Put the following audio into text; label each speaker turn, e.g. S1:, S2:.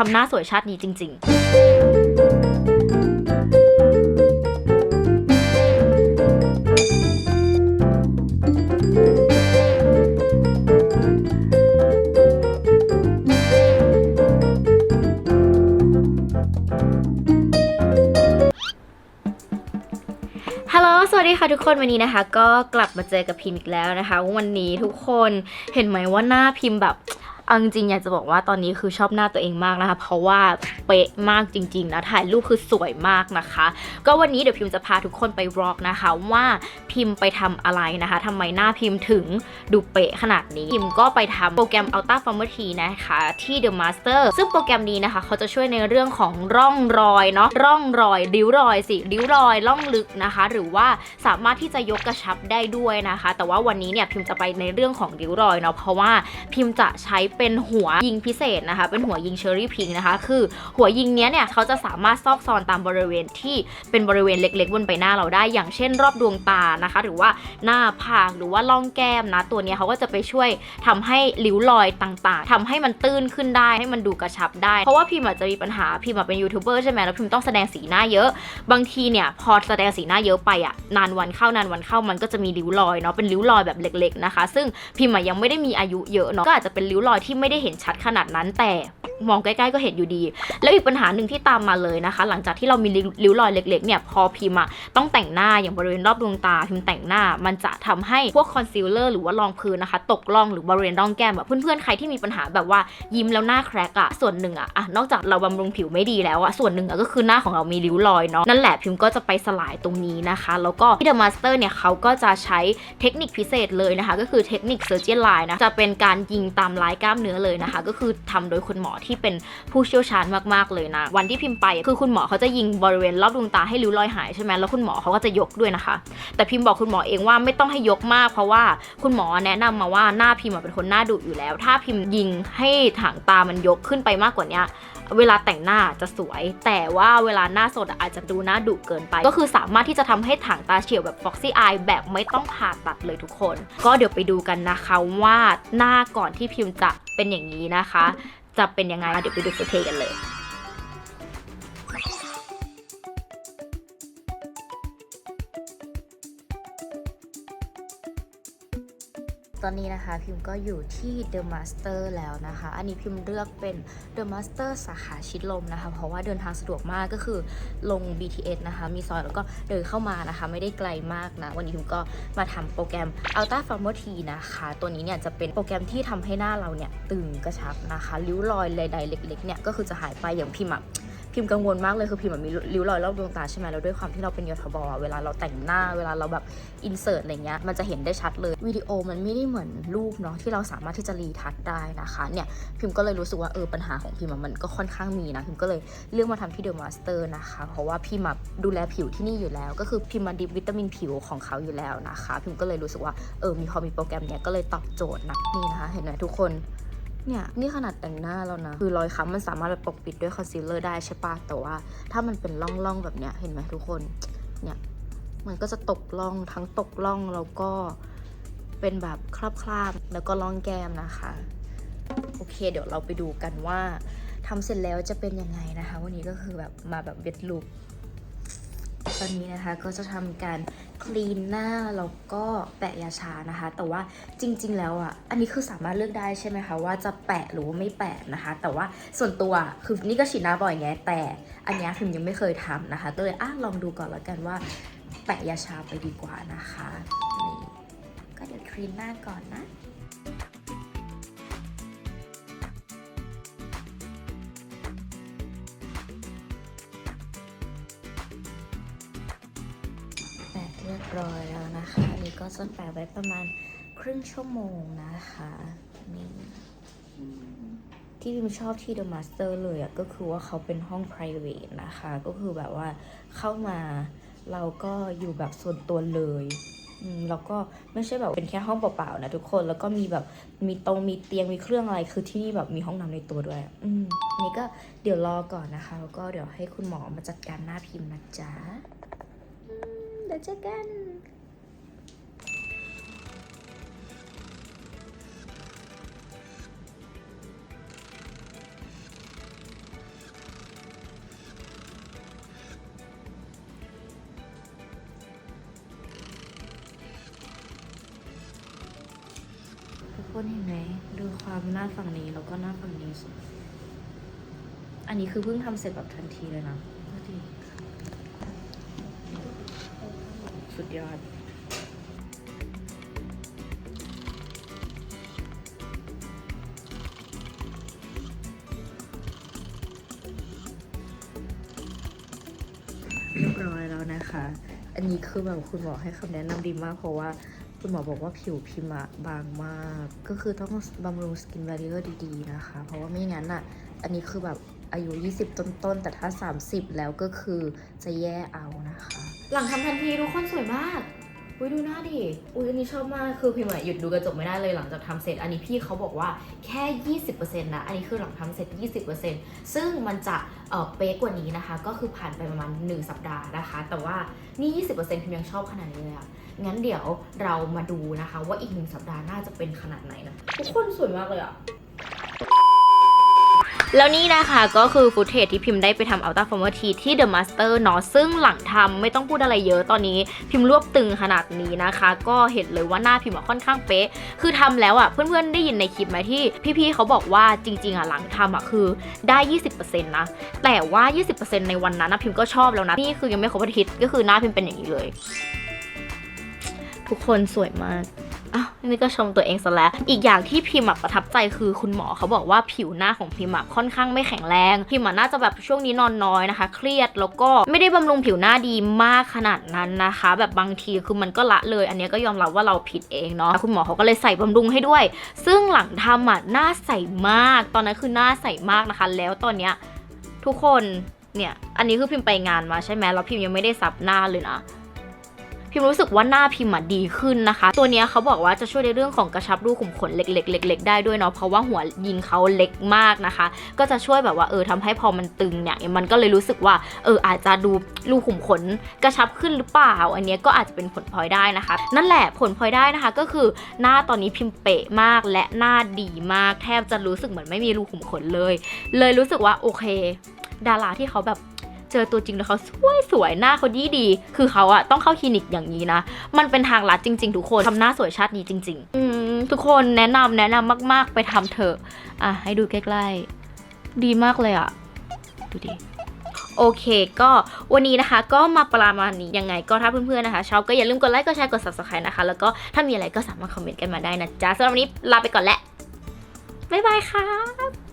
S1: ทำหน้าสวยชาตินี้จริงๆฮัลโหลสวัสดีค่ะทุกคนวันนี้นะคะ ก็กลับมาเจอกับพิมพ์อีกแล้วนะคะ วันนี้ทุกคนเห็นไหมว่าหน้าพิมพ์แบบ เอาจริงๆอยากจะบอกว่าตอนนี้คือชอบหน้าตัวเองมากนะคะ เพราะว่าเป๊ะมากจริง ๆ นะ ถ่ายรูปคือสวยมากนะคะ ก็วันนี้เดี๋ยวพิมพ์จะพาทุกคนไปวอกนะคะ ว่าพิมพ์ไปทำอะไรนะคะทำไมหน้าพิมพ์ถึงดูเป๊ะขนาดนี้ พิมพ์ก็ไปทำโปรแกรม Ultra Farmer T นะคะที่ The Master ซึ่งโปรแกรมนี้นะคะ เขาจะช่วยในเรื่องของร่องรอยเนาะร่องรอยริ้วรอยสิริ้วรอยล่องลึกนะคะ หรือว่าสามารถที่จะยกกระชับได้ด้วยนะคะ แต่ว่าวันนี้เนี่ยพิมพ์จะไปในเรื่องของริ้วรอยเนาะเพราะว่าพิมพ์จะใช้เป็นหัวยิงพิเศษนะคะ เป็นหัวยิงเชอร์รี่พิงนะคะ คือหัวยิงเนี้ยเนี่ยเขาจะสามารถซอกซอนตามบริเวณที่เป็นบริเวณเล็ก ๆ บนใบหน้าเราได้ อย่างเช่น รอบดวงตานะคะ หรือว่าหน้าผากหรือว่าล่องแก้มนะ ตัวเนี้ยเขาก็จะไปช่วยทำให้ริ้วรอยต่างๆทำให้มันตื้นขึ้นได้ ให้มันดูกระชับได้ เพราะว่าพิมอาจจะมีปัญหาพิมอะเป็นยูทูบเบอร์ใช่ไหมแล้วพิมต้องแสดงสีหน้าเยอะ บางทีเนี่ยพอแสดงสีหน้าเยอะไปอะนานวันเข้านานวันเข้ามันก็จะมีริ้วรอยเนาะเป็นริ้วรอยแบบเล็ก ๆนะคะ ซึ่งพิมอะยังไม่ได้มีอายุเยอะเนาะก็อาจจะเป็นริ้วรอยที่ไม่ได้เห็นชัดขนาดนั้น แต่มองใกล้ๆก็เห็นอยู่ดี แล้วอีกปัญหาหนึ่งที่ตามมาเลยนะคะ หลังจากที่เรามีริ้วรอยเล็กๆเนี่ยพอพิมอะต้องแต่งหน้าอย่างบริเวณรอบดวงตาพิมแต่งหน้า มันจะทำให้พวกคอนซีลเลอร์หรือว่ารองพื้นนะคะ ตกล่องหรือบริเวณร่องแก้มแบบเพื่อนๆใครที่มีปัญหาแบบว่ายิ้มแล้วหน้าแครกอะส่วนหนึ่งอะอะนอกจากเราบำรุงผิวไม่ดีแล้วอะส่วนหนึ่งอะก็คือหน้าของเรามีริ้วรอยเนาะนั่นแหละพิมก็จะไปสลายตรงนี้นะคะ แล้วก็ที่ The Master เนี่ยเขาก็จะใช้เทคนิคพิเศษเลยนะคะ ก็คือเทคนิค Surgeon Line นะจะเป็นการยิงตามลายกล้ามเนื้อเลยนะคะ ก็คือทำโดยคุณหมอที่เป็นผู้เชี่ยวชาญมากๆเลยนะ วันที่พิมพ์ไปคือคุณหมอเขาจะยิงบริเวณรอบดวงตาให้ริ้วรอยหายใช่ไหมแล้วคุณหมอเขาก็จะยกด้วยนะคะ แต่พิมพ์บอกคุณหมอเองว่าไม่ต้องให้ยกมากเพราะว่าคุณหมอแนะนำมาว่าหน้าพิมพ์เป็นคนหน้าดุอยู่แล้ว ถ้าพิมพ์ยิงให้ถางตามันยกขึ้นไปมากกว่านี้ เวลาแต่งหน้าจะสวย แต่ว่าเวลาหน้าสดอาจจะดูหน้าดุเกินไป ก็คือสามารถที่จะทำให้ถางตาเฉียวแบบ Foxy Eye แบบไม่ต้องผ่าตัดเลยทุกคน ก็เดี๋ยวไปดูกันนะคะว่าหน้าก่อนที่พิมพ์จะเป็นอย่างนี้นะคะ จะเป็นยังไงเดี๋ยวไปดูฟุตเทกันเลย ตอนนี้นะคะพิมก็อยู่ที่ The Master แล้วนะคะ อันนี้พิมเลือกเป็น The Master สาขาชิดลมนะคะ เพราะว่าเดินทางสะดวกมากก็คือลง BTS นะคะ มีซอยแล้วก็เดินเข้ามานะคะ ไม่ได้ไกลมากนะ วันนี้พิมก็มาทำโปรแกรม Ultra Farmer T นะคะ ตัวนี้เนี่ยจะเป็นโปรแกรมที่ทำให้หน้าเราเนี่ยตึงกระชับนะคะ ริ้วรอยใดๆเล็กๆเนี่ยก็คือจะหายไปอย่างพิมอะ พิมกังวลมากเลยคือพิมอะมีริ้วรอยรอบดวงตาใช่ไหมแล้วด้วยความที่เราเป็นยทบอเวลาเราแต่งหน้าเวลาเราแบบอินเสิร์ตอะไรเงี้ยมันจะเห็นได้ชัดเลยวิดีโอมันไม่ได้เหมือนรูปเนาะที่เราสามารถที่จะรีทัชได้นะคะเนี่ยพิมก็เลยรู้สึกว่าเออปัญหาของพิมมันก็ค่อนข้างมีนะพิมก็เลยเลือกมาทำที่เดอะมาสเตอร์นะคะ เพราะว่าพิมอะดูแลผิวที่นี่อยู่แล้ว ก็คือพิมมาดิบวิตามินผิวของเขาอยู่แล้วนะคะ พิมก็เลยรู้สึกว่าเออมีพอมีโปรแกรมเนี้ยก็เลยตอบโจทย์นะนี่นะคะ เห็นไหมทุกคน เนี่ย นี่ขนาดแต่งหน้าแล้วนะ คือรอยค้ำมันสามารถแบบปกปิดด้วยคอนซีลเลอร์ได้ใช่ปะแต่ว่าถ้ามันเป็นร่องๆแบบเนี้ยเห็นไหมทุกคน เนี่ย มันก็จะตกล่องทั้งตกล่องแล้วก็เป็นแบบคราบๆแล้วก็ล่องแก้มนะคะ โอเค เดี๋ยวเราไปดูกันว่าทำเสร็จแล้วจะเป็นยังไงนะคะ วันนี้ก็คือแบบมาแบบเบ็ดลุก ตอนนี้นะคะก็จะทำการคลีนหน้าแล้วก็แปะยาชานะคะ แต่ว่าจริง ๆ แล้วอะอันนี้คือสามารถเลือกได้ใช่ไหมคะว่าจะแปะหรือว่าไม่แปะนะคะ แต่ว่าส่วนตัวคือนี่ก็ฉีดหน้าบ่อยไงแต่อันนี้ยพิมยังไม่เคยทำนะคะก็เลยอะลองดูก่อนแล้วกันว่า แปะยาชาไปดีกว่านะคะนี่ก็เดี๋ยวคลีนหน้าก่อนนะ ร้อยแล้วนะคะนนี้ก็จะแปะไว้ประมาณครึ่งชั่วโมงนะคะนี่ที่พิมชอบที่ The Master เลยอะก็คือว่าเขาเป็นห้อง private นะคะ ก็คือแบบว่าเข้ามาเราก็อยู่แบบส่วนตัวเลยแล้วก็ไม่ใช่แบบเป็นแค่ห้องเปล่าๆนะทุกคนแล้วก็มีแบบมีตรงมีเตียงมีเครื่องอะไรคือที่นี่แบบมีห้องน้ำในตัวด้วย อืมนนี้ก็เดี๋ยวรอก่อนนะคะ แล้วก็เดี๋ยวให้คุณหมอมาจัดการหน้าพิมพ์นะจ๊ะ เดี๋ยวเจอกันคนเห็นไหมดูความหน้าฝั่งนี้แล้วก็หน้าฝั่งนี้สุด อันนี้คือเพิ่งทำเสร็จแบบทันทีเลยนะก็ดี สุดยอด เรียบร้อยแล้วนะคะ อันนี้คือแบบคุณหมอให้คำแนะนำดีมาก เพราะว่าคุณหมอบอกว่าผิวพิมพ์อะบางมาก ก็คือต้องบำรุงสกิน b บ r เ i อร์ดีๆนะคะ เพราะว่าไม่งั้นอะ อันนี้คือแบบอายุ 20 ต้นๆ แต่ถ้า 30 แล้วก็คือจะแย่เอานะคะ หลังทำทันทีทุกคนสวยมาก อุ้ยดูหน้าดิ อุ้ยอันนี้ชอบมาก คือพิมพ์หยุดดูกระจกไม่ได้เลยหลังจากทำเสร็จ อันนี้พี่เขาบอกว่าแค่ 20%นะ อันนี้คือหลังทำเสร็จ 20%ซึ่งมันจะเออเป๊ะกว่านี้นะคะ ก็คือผ่านไปประมาณ 1 สัปดาห์นะคะ แต่ว่านี่ 20%พิมพ์ยังชอบขนาดนี้เลยอะงั้นเดี๋ยวเรามาดูนะคะ ว่าอีกหนึ่งสัปดาห์น่าจะเป็นขนาดไหนนะ ทุกคนสวยมากเลยอะ แล้วนี่นะคะก็คือฟุตเทจที่พิมพ์ได้ไปทำอัลต้าฟอร์มทีที่ The Master เนาะซึ่งหลังทำไม่ต้องพูดอะไรเยอะตอนนี้พิมพ์รวบตึงขนาดนี้นะคะ ก็เห็นเลยว่าหน้าพิมพ์ค่อนข้างเป๊ะ คือทำแล้วอะ่ะเพื่อนๆได้ยินในคลิปไหมที่พี่ๆเขาบอกว่าจริง ๆอะ่ะหลังทำอะ่ะคือได้ 20%นะแต่ว่า 20%ในวันนั้นนะพิมพ์ก็ชอบแล้วนะนี่คือยังไม่ครบอาทิตย์ก็คือหน้าพิมพ์เป็นอย่างนี้เลย ทุกคนสวยมาก อ้าวนี่ก็ชมตัวเองซะแล้ว อีกอย่างที่พิมพ์ประทับใจคือคุณหมอเขาบอกว่าผิวหน้าของพิมพ์ค่อนข้างไม่แข็งแรง พิมพ์น่าจะแบบช่วงนี้นอนน้อยนะคะ เครียดแล้วก็ไม่ได้บำรุงผิวหน้าดีมากขนาดนั้นนะคะ แบบบางทีคือมันก็ละเลย อันนี้ก็ยอมรับว่าเราผิดเองเนาะคุณหมอเขาก็เลยใส่บำรุงให้ด้วย ซึ่งหลังทำอะหน้าใสมาก ตอนนั้นคือหน้าใสมากนะคะ แล้วตอนเนี้ยทุกคนเนี่ยอันนี้คือพิมพ์ไปงานมาใช่ไหมแล้วพิมพ์ยังไม่ได้ซับหน้าเลยนะ พิมรู้สึกว่าหน้าพิมพ์อะดีขึ้นนะคะ ตัวนี้เขาบอกว่าจะช่วยในเรื่องของกระชับรูขุมขนเล็กๆเล็กๆได้ด้วยเนาะเพราะว่าหัวยิงเขาเล็กมากนะคะ ก็จะช่วยแบบว่าเออทำให้พอมันตึงเนี่ยมันก็เลยรู้สึกว่าเอออาจจะดูรูขุมขนกระชับขึ้นหรือเปล่า อันนี้ก็อาจจะเป็นผลพลอยได้นะคะ นั่นแหละผลพลอยได้นะคะ ก็คือหน้าตอนนี้พิมพ์เป๊ะมากและหน้าดีมาก แทบจะรู้สึกเหมือนไม่มีรูขุมขนเลย เลยรู้สึกว่าโอเค ดาราที่เขาแบบ เจอตัวจริงแล้วเขาสวยสวยๆหน้าเขาดีดีๆคือเขาอะต้องเข้าคลินิกอย่างนี้นะ มันเป็นทางลัดจริง ๆ ทุกคนทำหน้าสวยชาตินี้จริง ๆ อืมทุกคนแนะนำแนะนำมาก ๆ ไปทำเถอะอะให้ดูใกล้ๆ ดีมากเลยอะดูดิโอเค ก็วันนี้นะคะก็มาประมาณนี้ยังไงก็ถ้าเพื่อนๆนะคะชอบก็อย่าลืมกดไลค์กดแชร์กด subscribe นะคะ แล้วก็ถ้ามีอะไรก็สามารถคอมเมนต์กันมาได้นะจ๊ะสำหรับวันนี้ลาไปก่อนแหละบ๊ายบายค่ะ